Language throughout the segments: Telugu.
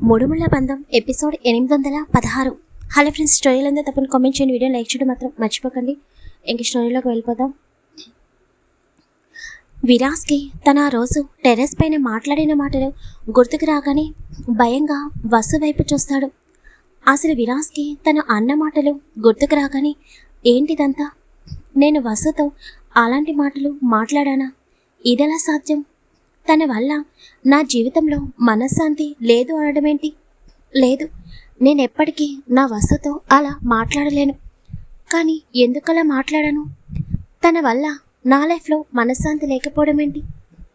మూడుముళ్ళ బంధం ఎపిసోడ్ ఎనిమిది వందల పదహారు. హలో ఫ్రెండ్స్ స్టోరీలంతా తప్పని కామెంట్ చేయండి. వీడియో లైక్ చేయడం మాత్రం మర్చిపోకండి. ఇంక స్టోరీలోకి వెళ్ళిపోదాం. విరాస్కి తన ఆ రోజు టెర్రస్ పైన మాట్లాడిన మాటలు గుర్తుకు రాగానే భయంగా వసు వైపు చూస్తాడు. అసలు విరాస్కి తన అన్న మాటలు గుర్తుకు రాగానే ఏంటిదంతా? నేను వసుతో అలాంటి మాటలు మాట్లాడానా? ఇదెలా సాధ్యం? తన వల్ల నా జీవితంలో మనశ్శాంతి లేదు అనడమేంటి? లేదు. నేను ఎప్పటికీ నా వసతో అలా మాట్లాడలేను. కానీ ఎందుకలా మాట్లాడాను? తన వల్ల నా లైఫ్లో మనశ్శాంతి లేకపోవడం ఏంటి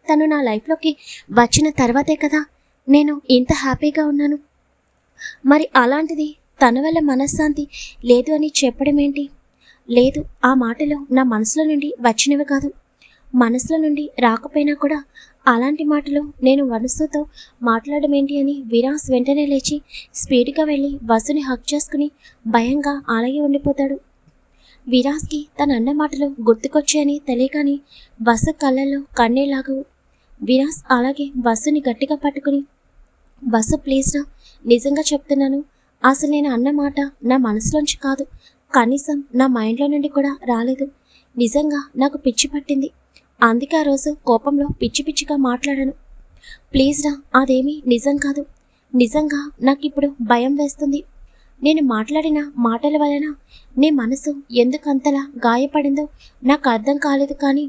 తను నా లైఫ్లోకి వచ్చిన తర్వాతే కదా నేను ఇంత హ్యాపీగా ఉన్నాను. మరి అలాంటిది తన వల్ల మనశ్శాంతి లేదు అని చెప్పడం ఏంటి లేదు ఆ మాటలు నా మనసులో నుండి వచ్చినవి కాదు. మనసులో నుండి రాకపోయినా కూడా అలాంటి మాటలు నేను మనసుతో మాట్లాడడం ఏంటి అని విరాస్ వెంటనే లేచి స్పీడ్గా వెళ్ళి వసుని హక్ చేసుకుని భయంగా అలాగే ఉండిపోతాడు. విరాస్కి తన అన్న మాటలు గుర్తుకొచ్చాయని తెలియకని వసు కళ్ళల్లో కన్నీలాగవు విరాస్ అలాగే వసుని గట్టిగా పట్టుకుని వసు ప్లీజ్రా నిజంగా చెప్తున్నాను. అసలు నేను అన్న మాట నా మనసులోంచి కాదు. కనీసం నా మైండ్లో నుండి కూడా రాలేదు. నిజంగా నాకు పిచ్చి పట్టింది. అందుకే ఆ రోజు కోపంలో పిచ్చి పిచ్చిగా మాట్లాడాను. ప్లీజ్ రా అదేమీ నిజం కాదు. నిజంగా నాకు ఇప్పుడు భయం వేస్తుంది. నేను మాట్లాడిన మాటల వలన నీ మనసు ఎందుకంతలా గాయపడిందో నాకు అర్థం కాలేదు కానీ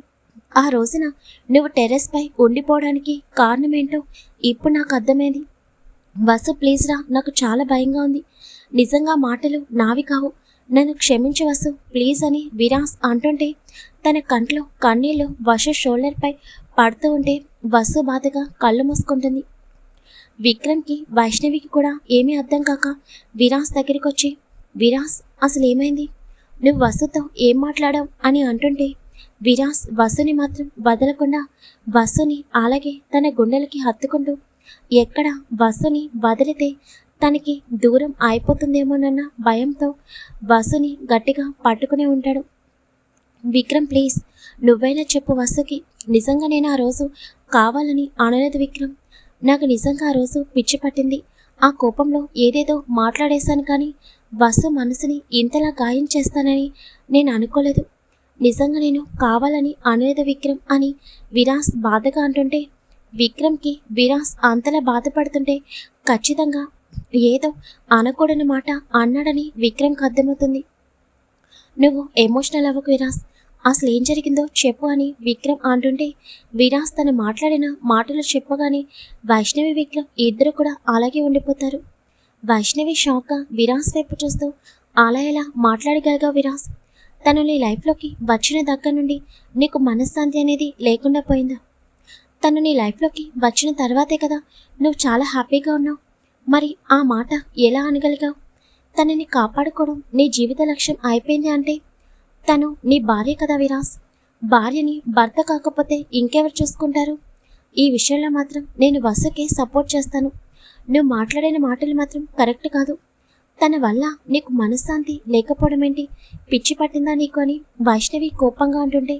ఆ రోజున నువ్వు టెర్రస్పై ఉండిపోవడానికి కారణమేంటో ఇప్పుడు నాకు అర్థమైంది. వసు ప్లీజ్ రా నాకు చాలా భయంగా ఉంది. నిజంగా మాటలు నావి కావు. నన్ను క్షమించవసు ప్లీజ్ అని విరాస్ అంటుంటే తన కంట్లో కన్నీళ్ళు వసు షోల్డర్పై పడుతూ ఉంటే వసు బాధగా కళ్ళు మూసుకుంటుంది. విక్రమ్కి వైష్ణవికి కూడా ఏమీ అర్థం కాక విరాస్ దగ్గరికి వచ్చి విరాస్ అసలు ఏమైంది? నువ్వు వసుతో ఏం మాట్లాడావు? అని అంటుంటే విరాస్ వసుని మాత్రం వదలకుండా వసుని అలాగే తన గుండెలకి హత్తుకుంటూ ఎక్కడ వసుని వదిలితే తనకి దూరం అయిపోతుందేమోనన్న భయంతో వసుని గట్టిగా పట్టుకునే ఉంటాడు. విక్రమ్ ప్లీజ్. నువ్వైనా చెప్పు వసుకి. నిజంగా నేను ఆ రోజు కావాలని అనలేదు విక్రమ్. నాకు నిజంగా ఆ రోజు పిచ్చి పట్టింది. ఆ కోపంలో ఏదేదో మాట్లాడేశాను కానీ వసు మనసుని ఇంతలా గాయం చేస్తానని నేను అనుకోలేదు. నిజంగా నేను కావాలని అనలేదు విక్రమ్ అని విరాస్ బాధగా అంటుంటే విక్రమ్కి విరాస్ అంతలా బాధపడుతుంటే ఖచ్చితంగా ఏదో అనకూడని మాట అన్నాడని విక్రమ్కి అర్థమవుతుంది. నువ్వు ఎమోషనల్ అవ్వకు విరాస్. అసలు ఏం జరిగిందో చెప్పు అని విక్రమ్ అంటుంటే విరాస్ తను మాట్లాడిన మాటలు చెప్పగానే వైష్ణవి విక్రమ్ ఇద్దరు కూడా అలాగే ఉండిపోతారు. వైష్ణవి షాక్గా విరాస్ వైపు చూస్తూ అలా ఎలా మాట్లాడగలగా విరాస్? తను నీ లైఫ్లోకి వచ్చిన దగ్గర నుండి నీకు మనశ్శాంతి అనేది లేకుండా పోయిందా? తను నీ లైఫ్లోకి వచ్చిన తర్వాతే కదా నువ్వు చాలా హ్యాపీగా ఉన్నావు. మరి ఆ మాట ఎలా అనగలిగావు? తనని కాపాడుకోవడం నీ జీవిత లక్ష్యం అయిపోయింది అంటే? తను నీ భార్య కదా విరాస్. భార్యని భర్త కాకపోతే ఇంకెవరు చూసుకుంటారు? ఈ విషయంలో మాత్రం నేను వసకే సపోర్ట్ చేస్తాను. నువ్వు మాట్లాడిన మాటలు మాత్రం కరెక్ట్ కాదు. తన వల్ల నీకు మనశ్శాంతి లేకపోవడం ఏంటి? పిచ్చి పట్టిందా నీకు అని వైష్ణవి కోపంగా అంటుంటే?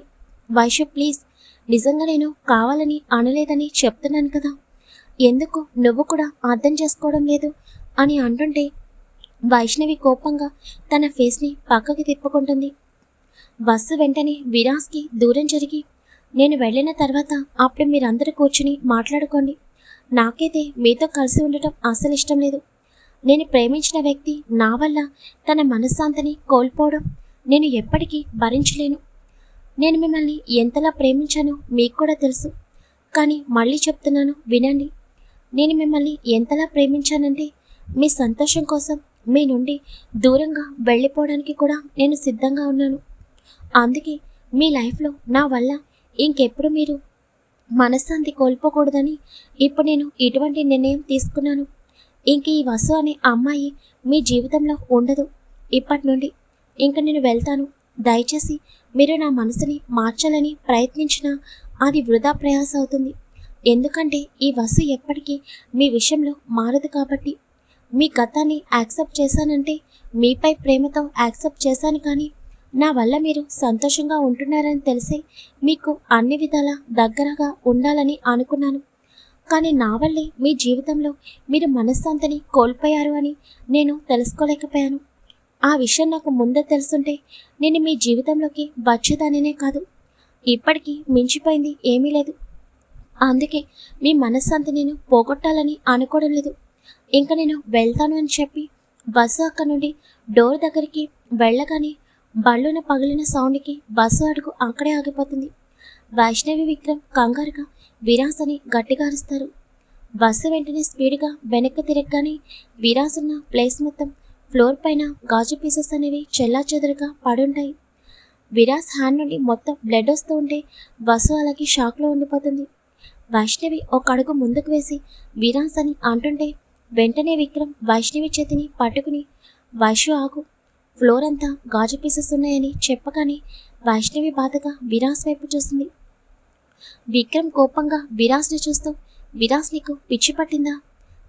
వైష్ణవ్ ప్లీజ్. నిజంగా నేను కావాలని అనలేదని చెప్తున్నాను కదా. ఎందుకు? నువ్వు కూడా అర్థం చేసుకోవడం లేదు అని అంటుంటే వైష్ణవి కోపంగా తన ఫేస్ని పక్కకి తిప్పుకుంటుంది. బస్సు వెంటనే విరాస్కి దూరం జరిగి నేను వెళ్ళిన తర్వాత అప్పుడు మీరందరూ కూర్చుని మాట్లాడుకోండి. నాకైతే మీతో కలిసి ఉండటం అసలు ఇష్టం లేదు. నేను ప్రేమించిన వ్యక్తి నా వల్ల తన మనశ్శాంతిని కోల్పోవడం నేను ఎప్పటికీ భరించలేను. నేను మిమ్మల్ని ఎంతలా ప్రేమించానో మీకు కూడా తెలుసు. కానీ మళ్ళీ చెప్తున్నాను వినండి. నేను మిమ్మల్ని ఎంతలా ప్రేమించానంటే మీ సంతోషం కోసం మీ నుండి దూరంగా వెళ్ళిపోవడానికి కూడా నేను సిద్ధంగా ఉన్నాను. అందుకే మీ లైఫ్లో నా వల్ల ఇంకెప్పుడు మీరు మనశ్శాంతి కోల్పోకూడదని ఇప్పుడు నేను ఇటువంటి నిర్ణయం తీసుకున్నాను. ఇంక ఈ వసు అనే అమ్మాయి మీ జీవితంలో ఉండదు. ఇప్పటి నుండి ఇంక నేను వెళ్తాను. దయచేసి మీరు నా మనసుని మార్చాలని ప్రయత్నించినా అది వృధా ప్రయాస అవుతుంది. ఎందుకంటే ఈ వసు ఎప్పటికీ మీ విషయంలో మారదు కాబట్టి మీ గతాన్ని యాక్సెప్ట్ చేశానంటే మీపై ప్రేమతో యాక్సెప్ట్ చేశాను కానీ నా వల్ల మీరు సంతోషంగా ఉంటున్నారని తెలిసి మీకు అన్ని విధాల దగ్గరగా ఉండాలని అనుకున్నాను. కానీ నా వల్లే మీ జీవితంలో మీరు మనశ్శాంతిని కోల్పోయారు అని నేను తెలుసుకోలేకపోయాను. ఆ విషయం నాకు ముందే తెలుసుంటే నేను మీ జీవితంలోకి వచ్చేదానినే కాదు. ఇప్పటికీ మించిపోయింది ఏమీ లేదు. అందుకే మీ మనశ్శాంతి నేను పోగొట్టాలని అనుకోవడం లేదు. ఇంకా నేను వెళ్తాను అని చెప్పి బస్సు అక్కడ నుండి డోర్ దగ్గరికి వెళ్ళగానే బళ్ళున పగిలిన సౌండ్కి బస్సు అడుగు అక్కడే ఆగిపోతుంది. వైష్ణవి విక్రమ్ కంగారుగా విరాస్ అని గట్టిగా అరుస్తారు. బస్సు వెంటనే స్పీడ్గా వెనక్కి తిరగగానే విరాస్ ఉన్న ప్లేస్ మొత్తం ఫ్లోర్ పైన గాజు పీసెస్ అనేవి చెల్లా చెదరుగా పడుంటాయి. విరాస్ హ్యాండ్ నుండి మొత్తం బ్లడ్ వస్తూ ఉంటే బస్సు అలాగే షాక్లో ఉండిపోతుంది. వైష్ణవి ఒక అడుగు ముందుకు వేసి విరాస్ అని అంటుంటే వెంటనే విక్రమ్ వైష్ణవి చేతిని పట్టుకుని వైషు ఆగు. ఫ్లోర్ అంతా గాజు పీసెస్ ఉన్నాయని చెప్పగానే వైష్ణవి బాధగా విరాస్ వైపు చూస్తుంది విక్రమ్ కోపంగా విరాస్ని చూస్తూ విరాస్ నీకు పిచ్చి పట్టిందా?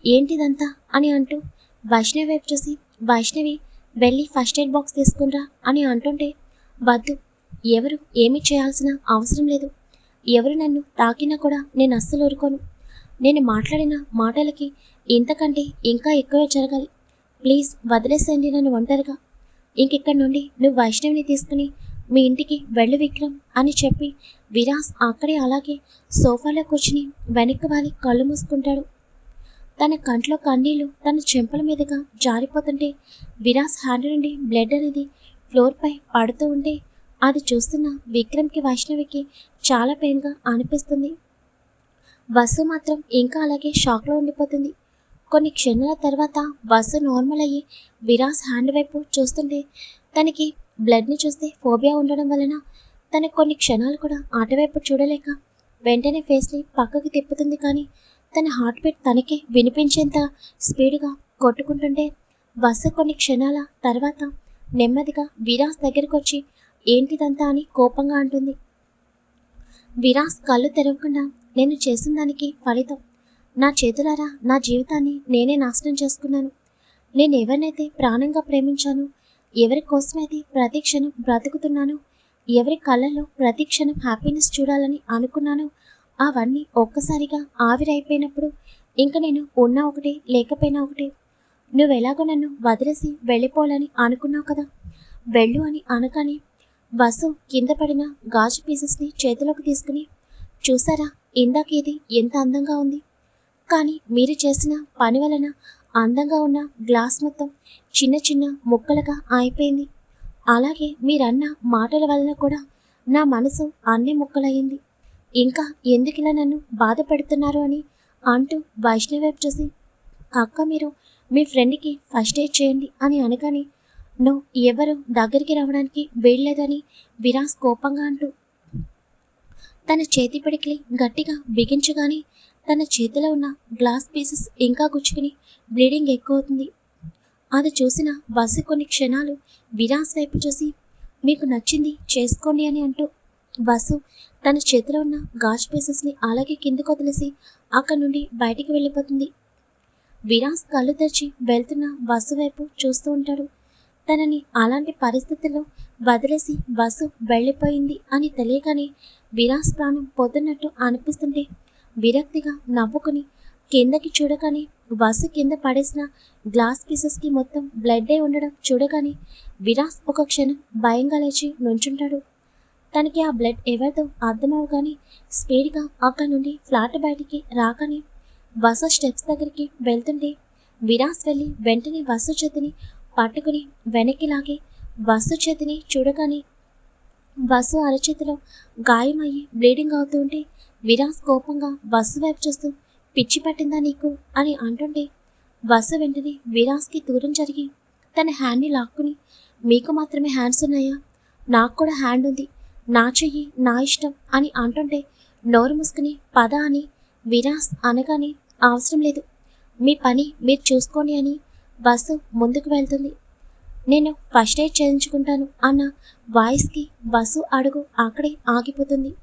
ఏంటిదంతా? అని అంటూ వైష్ణవి వైపు చూసి వైష్ణవి వెళ్ళి ఫస్ట్ ఎయిడ్ బాక్స్ తీసుకునిరా అని అంటుంటే వద్దు. ఎవరు ఏమీ చేయాల్సిన అవసరం లేదు. ఎవరు నన్ను తాకినా కూడా నేను అస్సలు ఊరుకోను. నేను మాట్లాడిన మాటలకి ఇంతకంటే ఇంకా ఎక్కువే జరగాలి. ప్లీజ్ వదిలేసేయండి నన్ను ఒంటరిగా. ఇంకెక్కడి నుండి నువ్వు వైష్ణవిని తీసుకుని మీ ఇంటికి వెళ్ళు విక్రమ్ అని చెప్పి విరాస్ అక్కడే అలాగే సోఫాలో కూర్చుని వెనక్కి వాలి కళ్ళు మూసుకుంటాడు. తన కంట్లో కన్నీళ్ళు తన చెంపల మీదుగా జారిపోతుంటే విరాస్ హ్యాండ్ నుండి బ్లడ్ అనేది ఫ్లోర్పై పడుతూ ఉంటే అది చూస్తున్న విక్రమ్కి వైష్ణవికి చాలా పెయిన్గా అనిపిస్తుంది. వసు మాత్రం ఇంకా అలాగే షాక్లో ఉండిపోతుంది. కొన్ని క్షణాల తర్వాత బస్సు నార్మల్ అయ్యి విరాస్ హ్యాండ్ వైపు చూస్తుంటే తనకి బ్లడ్ని చూస్తే ఫోబియా ఉండడం వలన తన కొన్ని క్షణాలు కూడా అటువైపు చూడలేక వెంటనే ఫేస్ని పక్కకి తిప్పుతుంది కానీ తన హార్ట్ బీట్ తనకే వినిపించేంత స్పీడ్గా కొట్టుకుంటుంటే బస్సు కొన్ని క్షణాల తర్వాత నెమ్మదిగా విరాస్ దగ్గరికి వచ్చి ఏంటిదంతా? అని కోపంగా అంటుంది. విరాస్ కళ్ళు తెరవకుండా నేను చేసిన దానికి ఫలితం నా చేతులారా నా జీవితాన్ని నేనే నాశనం చేసుకున్నాను. నేను ఎవరినైతే ప్రాణంగా ప్రేమించాను ఎవరి కోసమైతే ప్రతి క్షణం బ్రతుకుతున్నానో ఎవరి కళ్ళలో ప్రతి క్షణం హ్యాపీనెస్ చూడాలని అనుకున్నానో అవన్నీ ఒక్కసారిగా ఆవిరైపోయినప్పుడు ఇంక నేను ఉన్నా ఒకటే లేకపోయినా ఒకటే. నువ్వు ఎలాగో నన్ను వదిలేసి వెళ్ళిపోవాలని అనుకున్నావు కదా? వెళ్ళు అని అనగానే వసు కింద పడిన గాజు పీసెస్ని చేతిలోకి తీసుకుని చూసారా ఇందాక ఇది ఎంత అందంగా ఉంది. కానీ మీరు చేసిన పని వలన అందంగా ఉన్న గ్లాస్ మొత్తం చిన్న చిన్న ముక్కలుగా అయిపోయింది అలాగే మీరన్న మాటల వలన కూడా నా మనసు అన్ని ముక్కలయ్యింది. ఇంకా ఎందుకు ఇలా నన్ను బాధ పెడుతున్నారు అని అంటూ వైష్ణవి చూసి అక్క మీరు మీ ఫ్రెండ్కి ఫస్ట్ ఎయిడ్ చేయండి అని అనగానే నువ్వు ఎవరు దగ్గరికి రావడానికి వీల్లేదని విరాస్ కోపంగా అంటూ తన చేతి పిడికిలి గట్టిగా బిగించగానే తన చేతిలో ఉన్న గ్లాస్ పీసెస్ ఇంకా గుచ్చుకుని బ్లీడింగ్ ఎక్కువ అవుతుంది అది చూసిన వసు కొన్ని క్షణాలు విరాస్ వైపు చూసి మీకు నచ్చింది చేసుకోండి అని అంటూ వసు తన చేతిలో ఉన్న గాజు పీసెస్ని అలాగే కిందకు వదిలేసి అక్కడి నుండి బయటికి వెళ్ళిపోతుంది. విరాస్ కళ్ళు తెరిచి వెళ్తున్న వసు వైపు చూస్తూ ఉంటాడు. తనని అలాంటి పరిస్థితుల్లో వదిలేసి బస్సు వెళ్ళిపోయింది అని తెలియగానే విరాస్ ప్రాణం పోతున్నట్టు అనిపిస్తుంటే విరక్తిగా నవ్వుకుని కిందకి చూడగానే వసు కింద పడేసిన గ్లాస్ పీసెస్కి మొత్తం బ్లడ్ అయి ఉండడం చూడగానే విరాస్ ఒక క్షణం భయంగా లేచి నుంచుంటాడు. తనకి ఆ బ్లడ్ ఎవరితో అర్థమవగానే స్పీడ్గా అక్కడి నుండి ఫ్లాట్ బయటికి రాగానే వసు స్టెప్స్ దగ్గరికి వెళ్తుంటే విరాస్ వెళ్ళి వెంటనే వసు చేతిని పట్టుకుని వెనక్కి లాగి వసు చేతిని చూడగానే వసు అరచేతిలో గాయమయ్యి బ్లీడింగ్ అవుతూ విరాజ్ విరాస్ కోపంగా బస్సు వైపు చూస్తూ పిచ్చి పట్టిందా నీకు? అని అంటుంటే బస్సు వెంటనే విరాస్కి దూరం జరిగి తన హ్యాండ్ని లాక్కుని మీకు మాత్రమే హ్యాండ్స్ ఉన్నాయా? నాకు కూడా హ్యాండ్ ఉంది. నా చెయ్యి నా ఇష్టం అని అంటుంటే నోరు మూసుకుని పద అని విరాస్ అనగానే అవసరం లేదు. మీ పని మీరు చూసుకోండి అని బస్సు ముందుకు వెళ్తుంది. నేను ఫస్ట్ ఎయిడ్ చేయించుకుంటాను అన్న వాయిస్కి బస్సు అడుగు అక్కడే ఆగిపోతుంది.